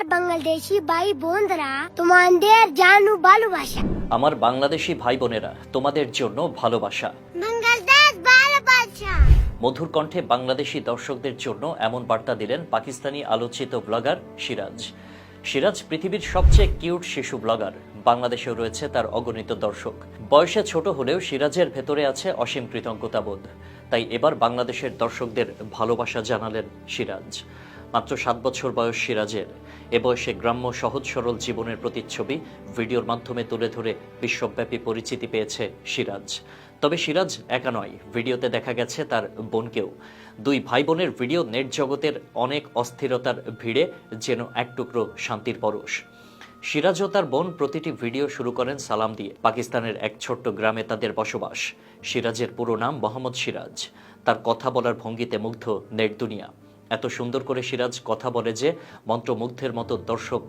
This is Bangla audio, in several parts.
আমার বাংলাদেশি ভাই বোনরা তোমাদের জানু ভালোবাসা। আমার বাংলাদেশি ভাই বোনেরা তোমাদের জন্য ভালোবাসা। বাংলাদেশ ভালোবাসা। মধুর কণ্ঠে বাংলাদেশি দর্শকদের জন্য এমন বার্তা দিলেন পাকিস্তানি আলোচিত ব্লগার সিরাজ। সিরাজ পৃথিবীর সবচেয়ে কিউট শিশু ব্লগার। বাংলাদেশেও রয়েছে তার অগণিত দর্শক। বয়সে ছোট হলেও সিরাজের ভেতরে আছে অসীম কৃতজ্ঞতাবোধ। তাই এবার বাংলাদেশের দর্শকদের ভালোবাসা জানালেন সিরাজ। মাত্র সাত বছর বয়স সিরাজের। এ বয়সে গ্রাম্য সহজ সরল জীবনের প্রতিচ্ছবি ভিডিওর মাধ্যমে তুলে ধরে বিশ্বব্যাপী পরিচিতি পেয়েছে সিরাজ। তবে সিরাজ একা নয়, ভিডিওতে দেখা গেছে তার বোনকেও। দুই ভাই বোনের ভিডিও নেট জগতের অনেক অস্থিরতার ভিড়ে যেন এক টুকরো শান্তির পরশ। সিরাজ ও তার বোন প্রতিটি ভিডিও শুরু করেন সালাম দিয়ে। পাকিস্তানের এক ছোট্ট গ্রামে তাদের বসবাস। সিরাজের পুরো নাম মোহাম্মদ সিরাজ। তার কথা বলার ভঙ্গিতে মুগ্ধ নেট দুনিয়া। এত সুন্দর করে সিরাজ কথা বলে যে মন্ত্রমুগ্ধের মতো দর্শক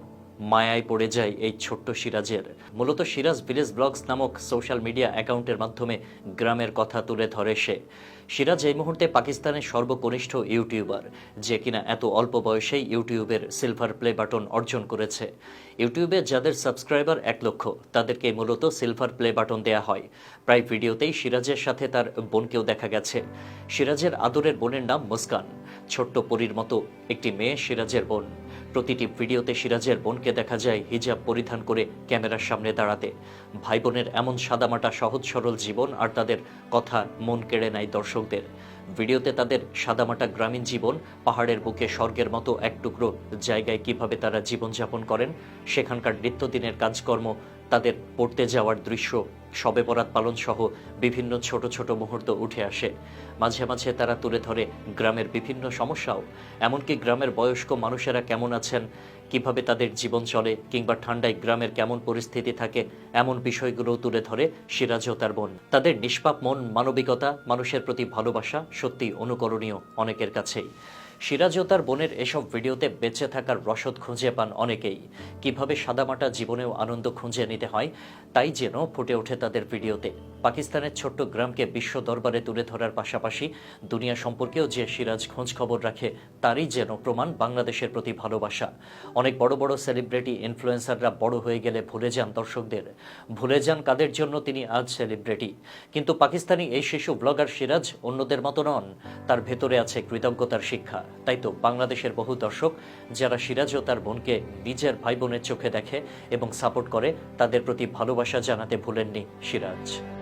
মায়ায় পড়ে যায় এই ছোট্ট সিরাজের। মূলত সিরাজ ভিলেজ ব্লগস নামক সোশ্যাল মিডিয়া অ্যাকাউন্টের মাধ্যমে গ্রামের কথা তুলে ধরে সে। সিরাজ এই মুহূর্তে পাকিস্তানের সর্বকনিষ্ঠ ইউটিউবার, যে কিনা এত অল্প বয়সেই ইউটিউবের সিলভার প্লে বাটন অর্জন করেছে। ইউটিউবে যাদের সাবস্ক্রাইবার এক লক্ষ, তাদেরকে মূলত সিলভার প্লে বাটন দেয়া হয়। প্রায় ভিডিওতেই সিরাজের সাথে তার বোনকেও দেখা গেছে। সিরাজের আদরের বোনের নাম মুস্কান। ছোট্ট পরীর মতো একটি মেয়ে সিরাজের বোন। প্রতিটি ভিডিওতে সিরাজের বোনকে দেখা যায় হিজাব পরিধান করে ক্যামেরার সামনে দাঁড়াতে। ভাই বোনের এমন সাদামাটা সহজ সরল জীবন আর তাদের কথা মন কেড়ে নেয় দর্শকদের। ভিডিওতে তাদের সাদামাটা গ্রামীণ জীবন, পাহাড়ের বুকে স্বর্গের মতো এক টুকরো জায়গায় কীভাবে তারা জীবনযাপন করেন, সেখানকার নিত্যদিনের কাজকর্ম তাদের পড়তে যাওয়ার দৃশ্য, শবে বরাত পালন সহ বিভিন্ন ছোট ছোট মুহূর্ত উঠে আসে। মাঝে মাঝে তারা তুলে ধরে গ্রামের বিভিন্ন সমস্যাও। এমনকি গ্রামের বয়স্ক মানুষেরা কেমন আছেন, কীভাবে তাদের জীবন চলে, কিংবা ঠান্ডায় গ্রামের কেমন পরিস্থিতি থাকে, এমন বিষয়গুলো তুলে ধরে সিরাজ ও তার বোন। তাদের নিষ্পাপ মন, মানবিকতা, মানুষের প্রতি ভালোবাসা সত্যি অনুকরণীয় অনেকের কাছেই। সিরাজ ও তার বোনের এসব ভিডিওতে বেঁচে থাকার রসদ খুঁজে পান অনেকেই। কীভাবে সাদামাটা জীবনেও আনন্দ খুঁজে নিতে হয়, তাই যেন ফুটে ওঠে তাদের ভিডিওতে। পাকিস্তানের ছোট্ট গ্রামকে বিশ্ব দরবারে তুলে ধরার পাশাপাশি দুনিয়া সম্পর্কেও যে সিরাজ খোঁজ খবর রাখে, তারই যেন প্রমাণ বাংলাদেশের প্রতি ভালোবাসা। অনেক বড় বড় সেলিব্রিটি ইনফ্লুয়েন্সাররা বড় হয়ে গেলে ভুলে যান দর্শকদের। ভুলে যান কাদের জন্য তিনি আজ সেলিব্রিটি। কিন্তু পাকিস্তানি এই শিশু ব্লগার সিরাজ অন্যদের মতো নন, তার ভেতরে আছে কৃতজ্ঞতার শিক্ষা। তাই তো বাংলাদেশের বহু দর্শক, যারা সিরাজ ও তার বোনকে নিজের ভাই বোনের চোখে দেখে এবং সাপোর্ট করে, তাদের প্রতি ভালোবাসা জানাতে ভুলেননি সিরাজ।